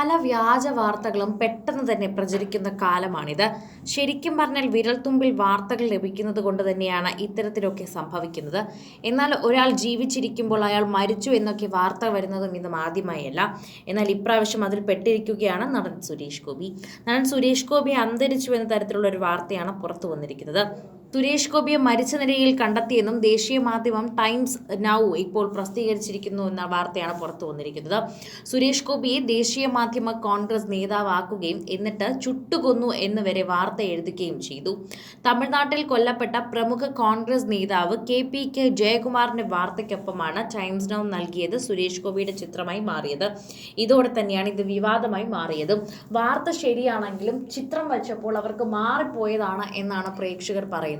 പല വ്യാജ വാർത്തകളും പെട്ടെന്ന് തന്നെ പ്രചരിക്കുന്ന കാലമാണിത്. ശരിക്കും പറഞ്ഞാൽ വിരൽത്തുമ്പിൽ വാർത്തകൾ ലഭിക്കുന്നത് കൊണ്ട് തന്നെയാണ് ഇത്തരത്തിലൊക്കെ സംഭവിക്കുന്നത്. എന്നാൽ ഒരാൾ ജീവിച്ചിരിക്കുമ്പോൾ അയാൾ മരിച്ചു എന്നൊക്കെ വാർത്ത വരുന്നതും ഇന്നും ആദ്യമായല്ല. എന്നാൽ ഇപ്രാവശ്യം അതിൽ പെട്ടിരിക്കുകയാണ് നടൻ സുരേഷ് ഗോപി. നടൻ സുരേഷ് ഗോപി അന്തരിച്ചു എന്ന തരത്തിലുള്ള ഒരു വാർത്തയാണ് പുറത്തു വന്നിരിക്കുന്നത്. സുരേഷ് ഗോപിയെ മരിച്ച നിലയിൽ കണ്ടെത്തിയെന്നും ദേശീയ മാധ്യമം ടൈംസ് നൗ ഇപ്പോൾ പ്രസിദ്ധീകരിച്ചിരിക്കുന്നു എന്ന വാർത്തയാണ് പുറത്തു വന്നിരിക്കുന്നത്. സുരേഷ് ഗോപിയെ ദേശീയ മാധ്യമ കോൺഗ്രസ് നേതാവാക്കുകയും എന്നിട്ട് ചുട്ടുകൊന്നു എന്ന് വരെ വാർത്ത എഴുതുകയും ചെയ്തു. തമിഴ്നാട്ടിൽ കൊല്ലപ്പെട്ട പ്രമുഖ കോൺഗ്രസ് നേതാവ് കെ പി കെ ജയകുമാറിന്റെ വാർത്തയ്ക്കൊപ്പമാണ് ടൈംസ് നൗ നൽകിയത് സുരേഷ് ഗോപിയുടെ ചിത്രമായി മാറിയത്. ഇതോടെ തന്നെയാണ് ഇത് വിവാദമായി മാറിയത്. വാർത്ത ശരിയാണെങ്കിലും ചിത്രം വച്ചപ്പോൾ അവർക്ക് മാറിപ്പോയതാണ് എന്നാണ് പ്രേക്ഷകർ പറയുന്നത്.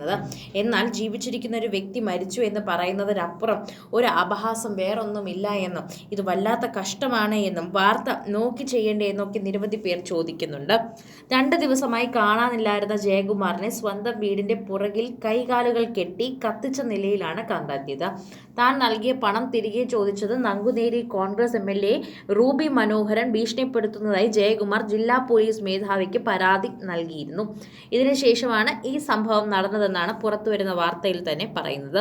എന്നാൽ ജീവിച്ചിരിക്കുന്ന ഒരു വ്യക്തി മരിച്ചു എന്ന് പറയുന്നതിനപ്പുറം ഒരു അപഹാസം വേറൊന്നുമില്ല എന്നും ഇത് വല്ലാത്ത കഷ്ടമാണ് എന്നും വാർത്ത നോക്കി ചെയ്യേണ്ടേ എന്നൊക്കെ നിരവധി പേർ ചോദിക്കുന്നുണ്ട്. രണ്ട് ദിവസമായി കാണാനില്ലായിരുന്ന ജയകുമാറിനെ സ്വന്തം വീടിന്റെ പുറകിൽ കൈകാലുകൾ കെട്ടി കത്തിച്ച നിലയിലാണ് കണ്ടെത്തിയത്. താൻ നൽകിയ പണം തിരികെ ചോദിച്ചത് Nanguneri Congress M L A Ruby Manoharan ഭീഷണിപ്പെടുത്തുന്നതായി Jayakumar ജില്ലാ പോലീസ് മേധാവിക്ക് പരാതി നൽകിയിരുന്നു. ഇതിനുശേഷമാണ് ഈ സംഭവം നടന്നതെന്നാണ് പുറത്തുവരുന്ന വാർത്തയിൽ തന്നെ പറയുന്നത്.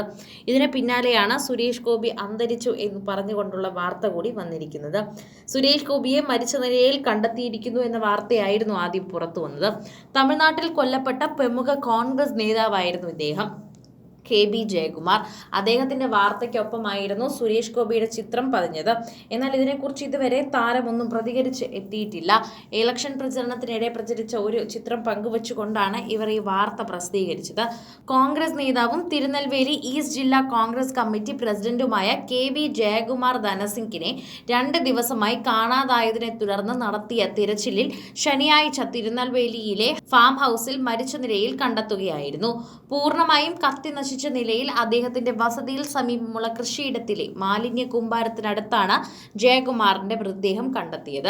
ഇതിന് പിന്നാലെയാണ് സുരേഷ് ഗോപി അന്തരിച്ചു എന്ന് പറഞ്ഞുകൊണ്ടുള്ള വാർത്ത കൂടി വന്നിരിക്കുന്നത്. സുരേഷ് ഗോപിയെ മരിച്ച നിലയിൽ കണ്ടെത്തിയിരിക്കുന്നു എന്ന വാർത്തയായിരുന്നു ആദ്യം പുറത്തു വന്നത്. തമിഴ്നാട്ടിൽ കൊല്ലപ്പെട്ട പ്രമുഖ കോൺഗ്രസ് നേതാവായിരുന്നു ഇദ്ദേഹം. K B Jayakumar. അദ്ദേഹത്തിന്റെ വാർത്തയ്ക്കൊപ്പമായിരുന്നു സുരേഷ് ഗോപിയുടെ ചിത്രം പതിഞ്ഞത്. എന്നാൽ ഇതിനെക്കുറിച്ച് ഇതുവരെ താരമൊന്നും പ്രതികരിച്ച് എത്തിയിട്ടില്ല. ഇലക്ഷൻ പ്രചരണത്തിനിടെ പ്രചരിച്ച ഒരു ചിത്രം പങ്കുവച്ചുകൊണ്ടാണ് ഇവർ ഈ വാർത്ത പ്രസിദ്ധീകരിച്ചത്. കോൺഗ്രസ് നേതാവും തിരുനെൽവേലി ഈസ്റ്റ് ജില്ലാ കോൺഗ്രസ് കമ്മിറ്റി പ്രസിഡന്റുമായ കെ ബി ജയകുമാർ ധനസിംഗിനെ രണ്ട് ദിവസമായി കാണാതായതിനെ തുടർന്ന് നടത്തിയ തിരച്ചിലിൽ ശനിയാഴ്ച തിരുനെൽവേലിയിലെ ഫാം ഹൗസിൽ മരിച്ച നിലയിൽ കണ്ടെത്തുകയായിരുന്നു. പൂർണമായും കത്തി നശിച്ച നിലയിൽ അദ്ദേഹത്തിന്റെ വസതിയിൽ സമീപമുള്ള കൃഷിയിടത്തിലെ മാലിന്യ കൂമ്പാരത്തിനടുത്താണ് ജയകുമാറിന്റെ മൃതദേഹം കണ്ടെത്തിയത്.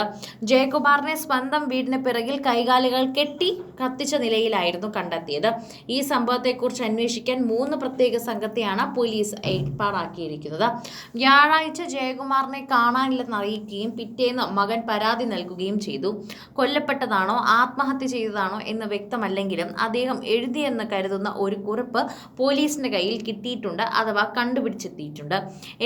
ജയകുമാറിനെ സ്വന്തം വീടിന് പിറകിൽ കൈകാലുകൾ കെട്ടി കത്തിച്ച നിലയിലായിരുന്നു കണ്ടെത്തിയത്. ഈ സംഭവത്തെക്കുറിച്ച് അന്വേഷിക്കാൻ മൂന്ന് പ്രത്യേക സംഘത്തെയാണ് പോലീസ് ഏർപ്പാടാക്കിയിരിക്കുന്നത്. വ്യാഴാഴ്ച ജയകുമാറിനെ കാണാനില്ലെന്ന് അറിയിക്കുകയും പിറ്റേന്ന് മകൻ പരാതി നൽകുകയും ചെയ്തു. കൊല്ലപ്പെട്ടതാണോ ആത്മഹത്യ ചെയ്തതാണോ എന്ന് വ്യക്തമല്ലെങ്കിലും അദ്ദേഹം എഴുതിയെന്ന് കരുതുന്ന ഒരു കുറിപ്പ് പോലീസിന്റെ കയ്യിൽ കിട്ടിയിട്ടുണ്ട് അഥവാ കണ്ടുപിടിച്ചെത്തിയിട്ടുണ്ട്.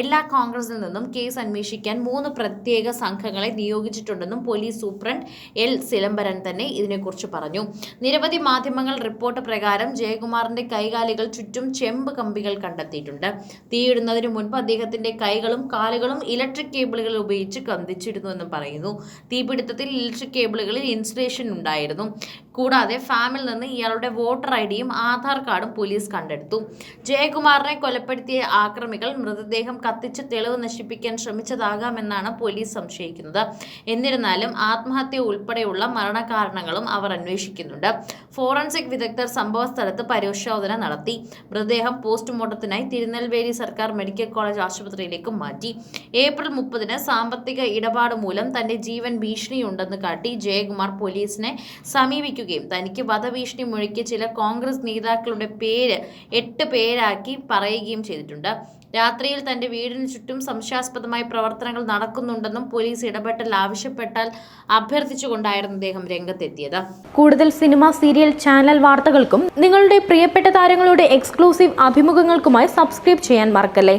എല്ലാ കോൺഗ്രസിൽ നിന്നും കേസ് അന്വേഷിക്കാൻ മൂന്ന് പ്രത്യേക സംഘങ്ങളെ നിയോഗിച്ചിട്ടുണ്ടെന്നും പോലീസ് സൂപ്രണ്ട് എൽ സിലംബരൻ തന്നെ ഇതിനെക്കുറിച്ച് പറഞ്ഞു. നിരവധി മാധ്യമങ്ങൾ റിപ്പോർട്ട് പ്രകാരം ജയകുമാറിന്റെ കൈകാലുകൾ ചുറ്റും ചെമ്പ് കമ്പികൾ കണ്ടെത്തിയിട്ടുണ്ട്. തീയിടുന്നതിന് മുൻപ് അദ്ദേഹത്തിന്റെ കൈകളും കാലുകളും ഇലക്ട്രിക് കേബിളുകൾ ഉപയോഗിച്ച് കന്തിച്ചിരുന്നു എന്നും പറയുന്നു. തീപിടുത്തത്തിൽ ഇലക്ട്രിക് കേബിളുകളിൽ ഇൻസുലേഷൻ ഉണ്ടായിരുന്നു. കൂടാതെ ഫാമിൽ നിന്ന് ഇയാളുടെ വോട്ടർ ഐ ഡിയും ആധാർ കാർഡും പോലീസ് കണ്ടെടുത്തു. ജയകുമാറിനെ കൊലപ്പെടുത്തിയ ആക്രമികൾ മൃതദേഹം കത്തിച്ച് തെളിവ് നശിപ്പിക്കാൻ ശ്രമിച്ചതാകാമെന്നാണ് പോലീസ് സംശയിക്കുന്നത്. എന്നിരുന്നാലും ആത്മഹത്യ ഉൾപ്പെടെയുള്ള മരണകാരണങ്ങളും അവർ അന്വേഷിക്കുന്നുണ്ട്. ഫോറൻസിക് വിദഗ്ധർ സംഭവസ്ഥലത്ത് പരിശോധന നടത്തി. മൃതദേഹം പോസ്റ്റ്മോർട്ടത്തിനായി തിരുനെൽവേലി സർക്കാർ മെഡിക്കൽ കോളേജ് ആശുപത്രിയിലേക്ക് മാറ്റി. ഏപ്രിൽ മുപ്പതിന് സാമ്പത്തിക ഇടപാട് മൂലം തന്റെ ജീവൻ ഭീഷണിയുണ്ടെന്ന് കാട്ടി ജയകുമാർ പോലീസിനെ സമീപിക്കുകയും തനിക്ക് വധഭീഷണി മുഴക്കി ചില കോൺഗ്രസ് നേതാക്കളുടെ പേര് എട്ട് പേരാക്കി പറയുകയും ചെയ്തിട്ടുണ്ട്. രാത്രിയിൽ തന്റെ വീടിന് ചുറ്റും സംശയാസ്പദമായ പ്രവർത്തനങ്ങൾ നടക്കുന്നുണ്ടെന്നും പോലീസ് ഇടപെട്ടൽ ആവശ്യപ്പെട്ടാൽ അഭ്യർത്ഥിച്ചുകൊണ്ടായിരുന്നു അദ്ദേഹം രംഗത്തെത്തിയത്. കൂടുതൽ സിനിമ സീരിയൽ ചാനൽ വാർത്തകൾക്കും നിങ്ങളുടെ പ്രിയപ്പെട്ട താരങ്ങളുടെ എക്സ്ക്ലൂസീവ് അഭിമുഖങ്ങൾക്കുമായി സബ്സ്ക്രൈബ് ചെയ്യാൻ മറക്കല്ലേ?